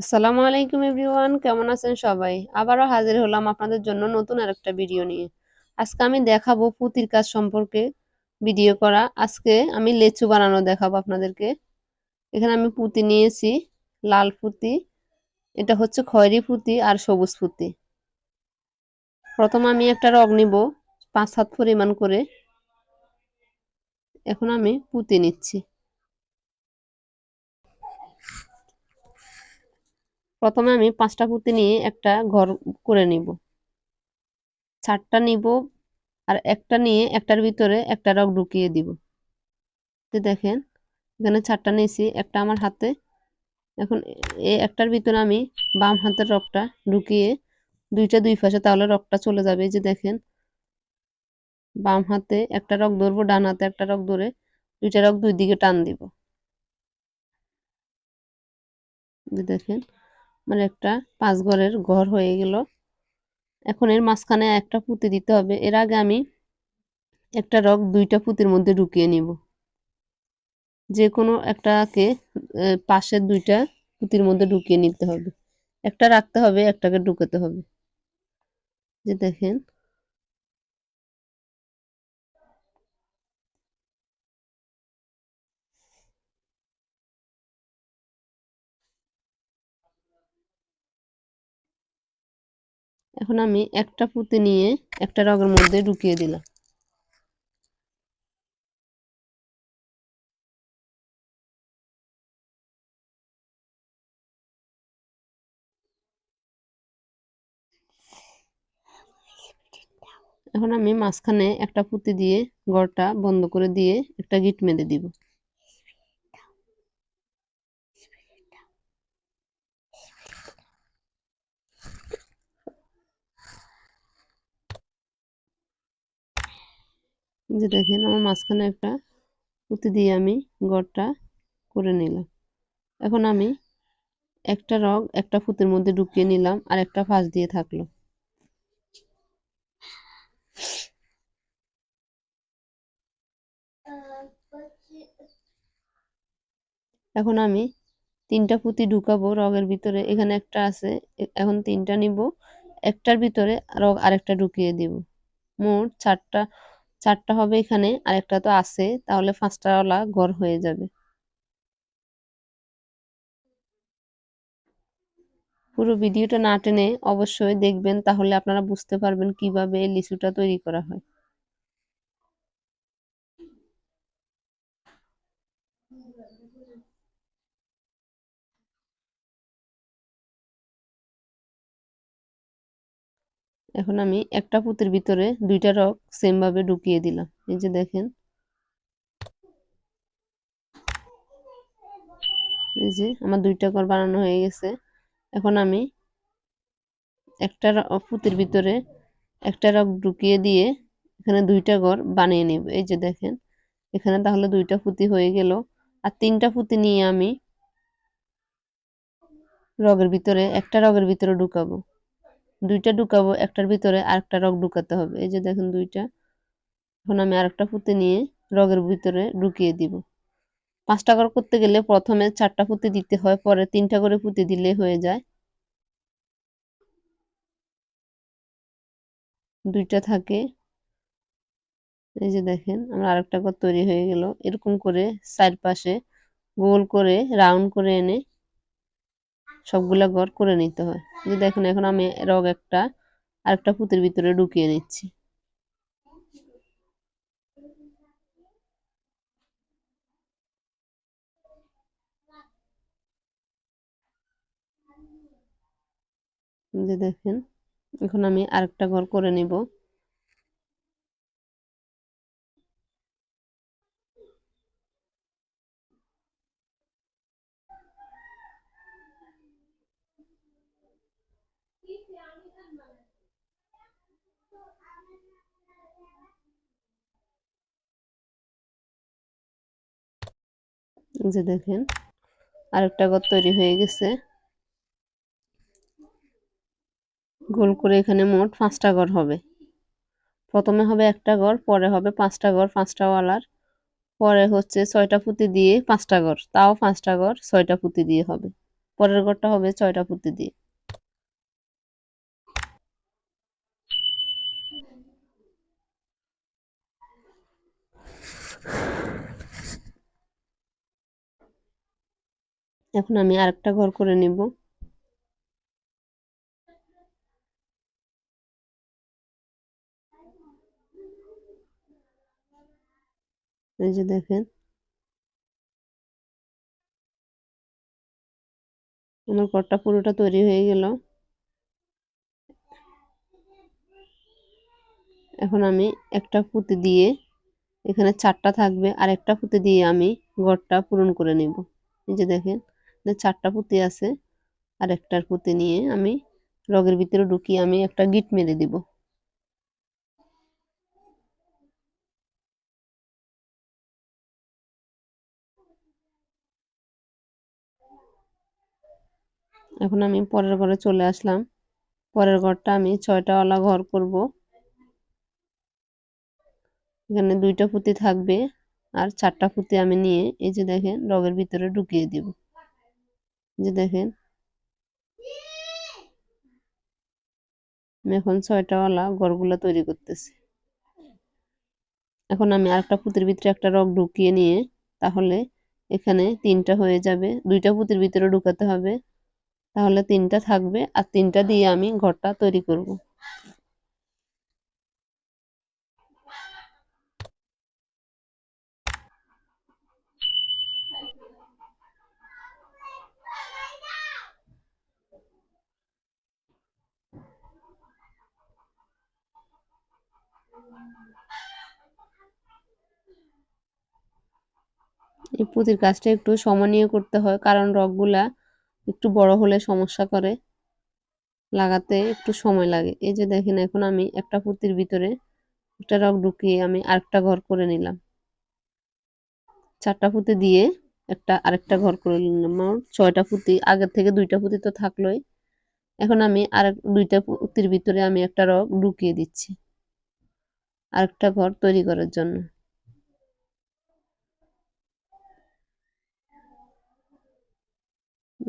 আসসালামু আলাইকুম এভরিওয়ান, কেমন আছেন সবাই? আবারও হাজির হলাম আপনাদের জন্য নতুন আরেকটা ভিডিও নিয়ে। আজকে আমি দেখাবো পুঁতির কাজ সম্পর্কে ভিডিও করা। আজকে আমি লেচু বানানো দেখাবো আপনাদেরকে। এখানে আমি পুঁতি নিয়েছি, লাল পুঁতি। এটা হচ্ছে খয়েরি পুঁতি আর সবুজ পুঁতি। প্রথম আমি একটা রগ নিব, পাঁচ হাত পরিমাণ করে। এখন আমি পুঁতি নিচ্ছি। প্রথমে আমি পাঁচটা পুঁতি নিয়ে একটা ঘর করে নিব। চারটা নিব আর একটা নিয়ে একটার ভিতরে একটা রক ঢুকিয়ে দিব। দেখেন, এখানে চারটা নিয়েছি, একটা আমার হাতে। এখন এই একটার ভিতরে আমি বাম হাতের রকটা ঢুকিয়ে দুইটা দুই পাশে তাহলে রকটা চলে যাবে। যে দেখেন, বাম হাতে একটা রক ধরবো, ডান হাতে একটা রক ধরে দুইটা রক দুই দিকে টান দিব। দেখেন মানে একটা পাঁচ ঘরের ঘর হয়ে গেল। এখন এর মাঝখানে একটা পুঁতি দিতে হবে। এর আগে আমি একটা রক দুইটা পুঁতির মধ্যে ঢুকিয়ে নিব। যে কোনো একটাকে পাশের দুইটা পুঁতির মধ্যে ঢুকিয়ে নিতে হবে। একটা রাখতে হবে, একটাকে ঢুকাতে হবে। যে দেখেন এখন আমি একটা পুঁতি নিয়ে একটা রগের মধ্যে ঢুকিয়ে দিলাম। এখন আমি মাঝখানে একটা পুঁতি দিয়ে গড়টা বন্ধ করে দিয়ে একটা গিট মেরে দিব। যে দেখেন আমার মাঝখানে একটা পুঁতি দিয়ে আমি গড়টা করে নিলাম। এখন আমি একটা রগ একটা ফুতের মধ্যে ঢুকিয়ে নিলাম আর একটা ফাঁস দিয়ে থাকল। এখন আমি তিনটা পুঁতি ঢুকাবো রগের ভিতরে। এখানে একটা আছে এখন তিনটা নিব, একটার ভিতরে রগ আরেকটা ঢুকিয়ে দিব। মোট চারটা চারটা হবে এখানে আর একটা তো আছে, তাহলে পাঁচটাওয়ালা ঘর হয়ে যাবে। পুরো ভিডিওটা না টেনে অবশ্যই দেখবেন, তাহলে আপনারা বুঝতে পারবেন কীভাবে লিচুটা তৈরি করা হয়। এখন আমি একটা পুঁতির ভিতরে দুইটা রক সেম ভাবে ঢুকিয়ে দিলাম। এই যে দেখেন। এই যে আমার দুইটা ঘর বানানো হয়ে গেছে। এখন আমি একটা পুঁতির ভিতরে একটা রক ঢুকিয়ে দিয়ে এখানে দুইটা ঘর বানিয়ে নেব। এই যে দেখেন, এখানে তাহলে দুইটা পুঁতি হয়ে গেল। আর তিনটা পুঁতি নিয়ে আমি রগের ভিতরে, একটা রগের ভিতরে ঢুকাবো। দুইটা ঢুকাবো, একটার ভিতরে আরেকটা রগ ঢুকাতে হবে। এই যে দেখেন দুইটা। এখন আমি আরেকটা পুঁতি নিয়ে রগের ভিতরে ঢুকিয়ে দিব। পাঁচটা ঘর করতে গেলে প্রথমে চারটা পুঁতি দিতে হয়, পরে তিনটা করে পুঁতি দিলে হয়ে যায়। দুইটা থাকে। এই যে দেখেন, আমার আরেকটা ঘর তৈরি হয়ে গেল। এরকম করে চারপাশে গোল করে, রাউন্ড করে এনে সবগুলা ঘর করে নিতে হয়। যে দেখুন, এখন আমি রগ একটা, আরেকটা পুঁতির ভিতরে ঢুকিয়ে নিচ্ছি। যে দেখেন, এখন আমি আরেকটা ঘর করে নিব। যে দেখেন, আরেকটা ঘর তৈরি হয়ে গেছে। গোল করে এখানে মোট পাঁচটা ঘর হবে। প্রথমে হবে একটা ঘর পরে হবে পাঁচটা ঘর পাঁচটা ওয়ালার। পরে হচ্ছে ছয়টা পুঁতি দিয়ে পাঁচটা ঘর তাও পাঁচটা ঘর ছয়টা পুঁতি দিয়ে হবে। পরের ঘরটা হবে ছয়টা পুঁতি দিয়ে। এখন আমি আরেকটা ঘর করে নিব। এই যে দেখেন। আমার ঘরটা পুরোটা তৈরি হয়ে গেল। এখন আমি একটা পুঁতি দিয়ে এখানে চারটা থাকবে আর একটা পুঁতি দিয়ে আমি ঘরটা পূরণ করে নেব। এই যে দেখেন। চারটা পুঁতি আছে আর একটার পুঁতি নিয়ে আমি রগের ভিতরে ঢুকিয়ে আমি একটা গিট মেরে দিব। এখন আমি পরের ঘরে চলে আসলাম। পরের ঘরটা আমি ছয়টাওয়ালা ঘর করব। এখানে দুইটা পুঁতি থাকবে আর চারটা পুঁতি আমি নিয়ে এই যে দেখেন রগের ভিতরে ঢুকিয়ে দিব। যে দেখেন। এখন ছয়টাওয়ালা ঘরগুলো তৈরি করতেছি। এখন আমি আরেকটা পুঁতির ভিতরে একটা রগ ঢুকিয়ে নিয়ে তাহলে এখানে তিনটা হয়ে যাবে। দুইটা পুঁতির ভিতরে ঢুকাতে হবে। তাহলে তিনটা থাকবে আর তিনটা দিয়ে আমি ঘরটা তৈরি করব। এই পুঁতির কাজটা একটু সময় নিয়ে করতে হয়, কারণ রগগুলা একটু বড় হলে সমস্যা করে। লাগাতে একটু সময় লাগে। এই যে দেখেন, এখন আমি একটা পুঁতির ভিতরে একটা রগ ঢুকিয়ে আমি আরেকটা ঘর করে নিলাম। চারটা পুঁতি দিয়ে একটা আরেকটা ঘর করে নিলাম। আমার ছয়টা পুঁতি, আগের থেকে দুইটা পুঁতি তো থাকলোই। এখন আমি আরেক দুইটা পুঁতির ভিতরে আমি একটা রগ ঢুকিয়ে দিচ্ছি। আরেকটা ঘর তৈরি করার জন্য।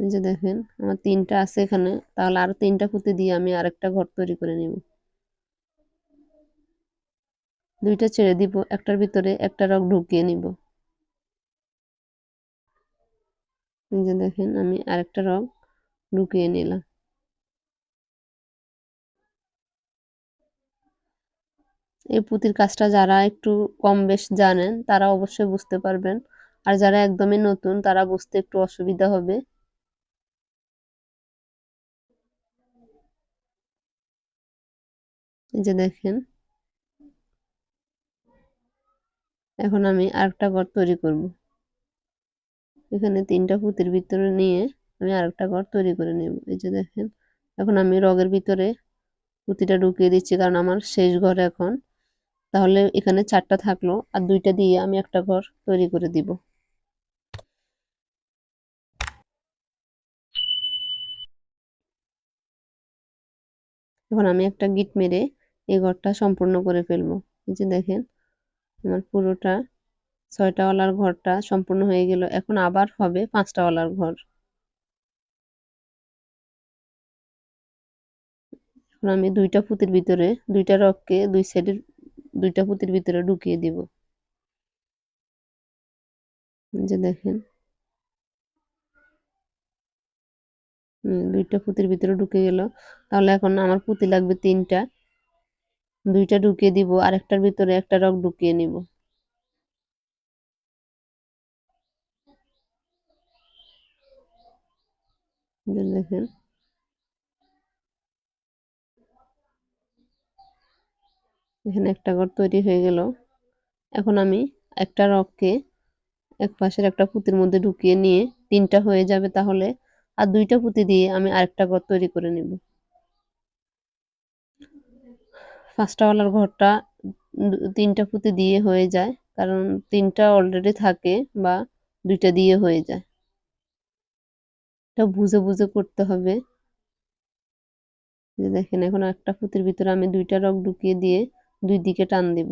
যে দেখেন, আমার তিনটা আছে এখানে, তাহলে আরও তিনটা পুঁতি দিয়ে আমি আরেকটা ঘর তৈরি করে নিব। দুইটা ছেড়ে দিব, একটার ভিতরে একটা রগ ঢুকিয়ে নিব। যে দেখেন, আমি আরেকটা রগ ঢুকিয়ে নিলাম। এই পুঁতির কাজটা যারা একটু কম বেশ জানেন, তারা অবশ্যই বুঝতে পারবেন। আর যারা একদমই নতুন, তারা বুঝতে একটু অসুবিধা হবে। এই যে দেখেন। এখন আমি আরেকটা ঘর তৈরি করব। এখানে তিনটা পুঁতির ভিতরে নিয়ে আমি আরেকটা ঘর তৈরি করে নেব। এই যে দেখেন, এখন আমি রগের ভিতরে পুঁতিটা ঢুকিয়ে দিচ্ছি, কারণ আমার শেষ ঘর এখন। তাহলে এখানে চারটা থাকল, আর দুইটা দিয়ে আমি একটা ঘর তৈরি করে দিব। এখন আমি একটা গিট মেরে এই ঘরটা সম্পূর্ণ করে ফেলব। এই যে দেখেন, আমার পুরোটা ছয়টাওয়ালার ঘরটা সম্পূর্ণ হয়ে গেল। এখন আবার হবে পাঁচটাওয়ালার ঘর। এখন আমি দুইটা পুঁতির ভিতরে, দুইটা রককে দুই সাইডের, দুইটা পুঁতির ভিতরে ঢুকিয়ে দিব। যে দেখেন দুইটা পুঁতির ভিতরে ঢুকে গেল। তাহলে এখন আমার পুঁতি লাগবে তিনটা। দুইটা ঢুকিয়ে দিব আর একটার ভিতরে একটা রক ঢুকিয়ে নিব। দেখেন। এখানে একটা ঘর তৈরি হয়ে গেল। এখন আমি একটা রককে এক পাশের একটা পুঁতির মধ্যে ঢুকিয়ে নিয়ে তিনটা হয়ে যাবে তাহলে, আর দুইটা পুঁতি দিয়ে আমি আরেকটা ঘর তৈরি করে নেব। ফার্স্টওয়ালার ঘরটা তিনটা পুঁতি দিয়ে হয়ে যায়, কারণ তিনটা অলরেডি থাকে বা দুইটা দিয়ে হয়ে যায়। এটা বুঝে বুঝে করতে হবে। যে দেখেন, এখন একটা পুঁতির ভিতরে আমি দুইটা রক ঢুকিয়ে দিয়ে দুই দিকে টান দিব।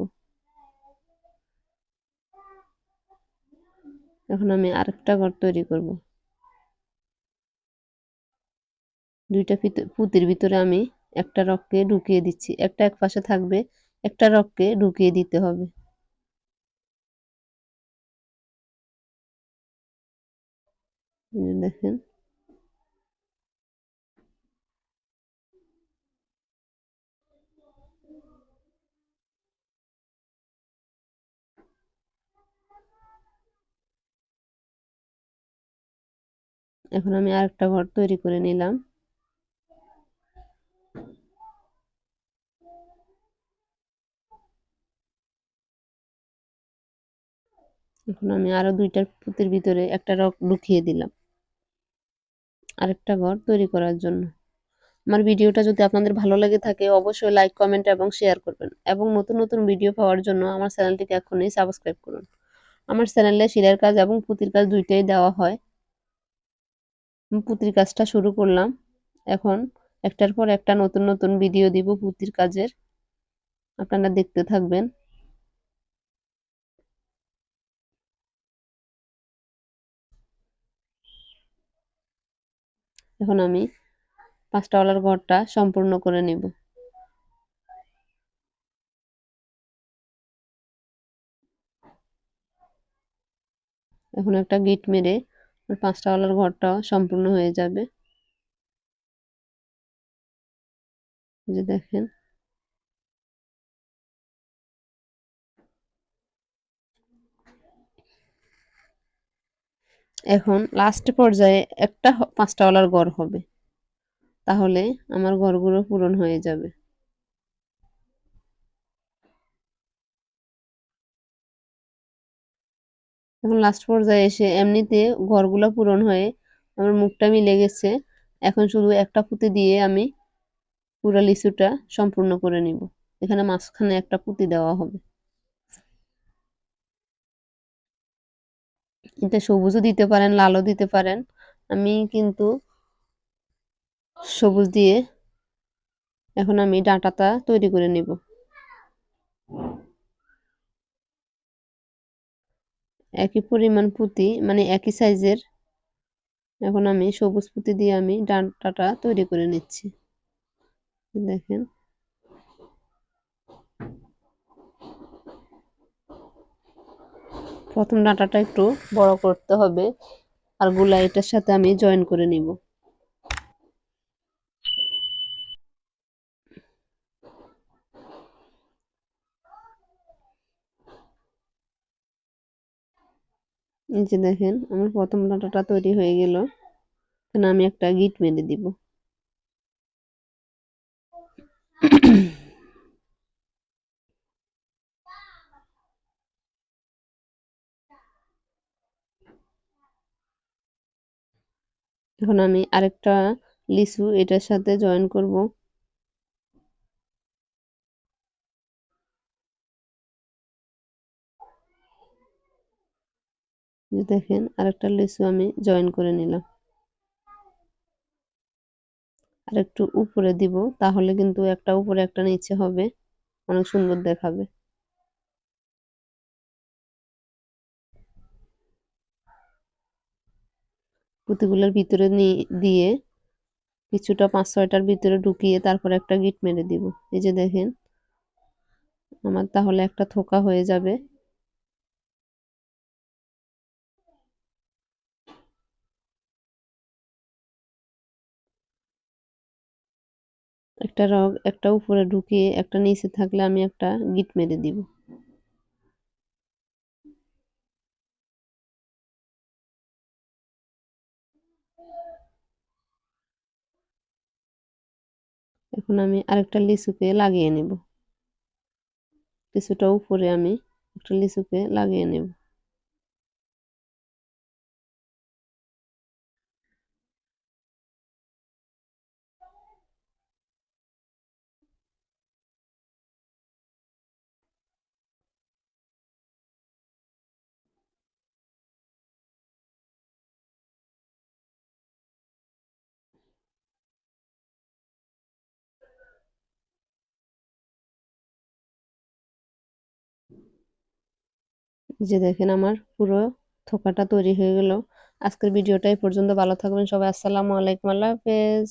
এখন আমি আরেকটা ঘর তৈরি করব। দুইটা পুঁতির ভিতরে আমি একটা রককে ঢুকিয়ে দিচ্ছি। একটা এক পাশে থাকবে, একটা রককে ঢুকিয়ে দিতে হবে। দেখেন। এখন আমি আরেকটা ঘর তৈরি করে নিলাম। এখন আমি আরও দুইটার পুঁতির ভিতরে একটা রক ঢুকিয়ে দিলাম। আরেকটা ঘর তৈরি করার জন্য। আমার ভিডিওটা যদি আপনাদের ভালো লেগে থাকে, অবশ্যই লাইক কমেন্ট এবং শেয়ার করবেন। এবং নতুন নতুন ভিডিও পাওয়ার জন্য আমার চ্যানেলটিকে এখনই সাবস্ক্রাইব করুন। আমার চ্যানেলে শিলের কাজ এবং পুঁতির কাজ দুইটাই দেওয়া হয়। পুঁতির কাজটা শুরু করলাম। এখন একটার পর একটা নতুন নতুন ভিডিও দিব পুঁতির কাজের। আপনারা দেখতে থাকবেন। এখন আমি পাঁচটা ওয়ালার ঘরটা সম্পূর্ণ করে নেব। এখন একটা গিট মেরে পাঁচটা ওয়ালার ঘরটাও সম্পূর্ণ হয়ে যাবে। যে দেখেন। এখন লাস্ট পর্যায়ে একটা পাঁচটা ওয়ালার ঘর হবে। তাহলে আমার ঘরগুলো পূরণ হয়ে যাবে। এখন লাস্ট পর্যায়ে এসে এমনিতে ঘরগুলো পূরণ হয়ে আমার মুখটা মিলে গেছে। এখন শুধু একটা পুঁতি দিয়ে আমি পুরো লিচুটা সম্পূর্ণ করে নিব। এখানে মাঝখানে একটা পুঁতি দেওয়া হবে। এটা সবুজও দিতে পারেন, লালও দিতে পারেন। আমি কিন্তু সবুজ দিয়ে এখন আমি ডাঁটাটা তৈরি করে নিব। একই পরিমাণ পুঁতি মানে একই সাইজের এখন আমি সবুজ পুঁতি দিয়ে আমি ডাঁটাটা তৈরি করে নিচ্ছি। দেখেন। প্রথম ডাঁটাটা একটু বড় করতে হবে আরগুলা এটার সাথে আমি জয়েন করে নিব। এই যে দেখেন, আমার প্রথম ডাঁটাটা তৈরি হয়ে গেল। এখানে আমি একটা গিট মেরে দিব। এখন আমি আরেকটা লিচু এটার সাথে জয়েন করব। দেখেন, আরেকটা লিচু আমি জয়েন করে নিলাম। আর একটু উপরে দিব, তাহলে কিন্তু একটা উপরে একটা নিচে হবে, অনেক সুন্দর দেখাবে। পুঁতিগুলোর ভিতরে দিয়ে কিছুটা পাঁচ ছয়টার ভিতরে ঢুকিয়ে তারপর একটা গিট মেরে দিব। এই যে দেখেন, আমার তাহলে একটা থোকা হয়ে যাবে। একটা রগ, একটা উপরে ঢুকিয়ে একটা নিচে থাকলে আমি একটা গিট মেরে দিব। এখন আমি আরেকটা লিচুকে লাগিয়ে নেব। লিচুটা উপরে আমি একটা লিচুকে লাগিয়ে নেব। যে দেখেন আমার পুরো থোকাটা তৈরি হয়ে গেল। আজকের ভিডিওটা এই পর্যন্ত, ভালো থাকবেন সবাই। আসসালামু আলাইকুম, আল্লাহ হাফেজ।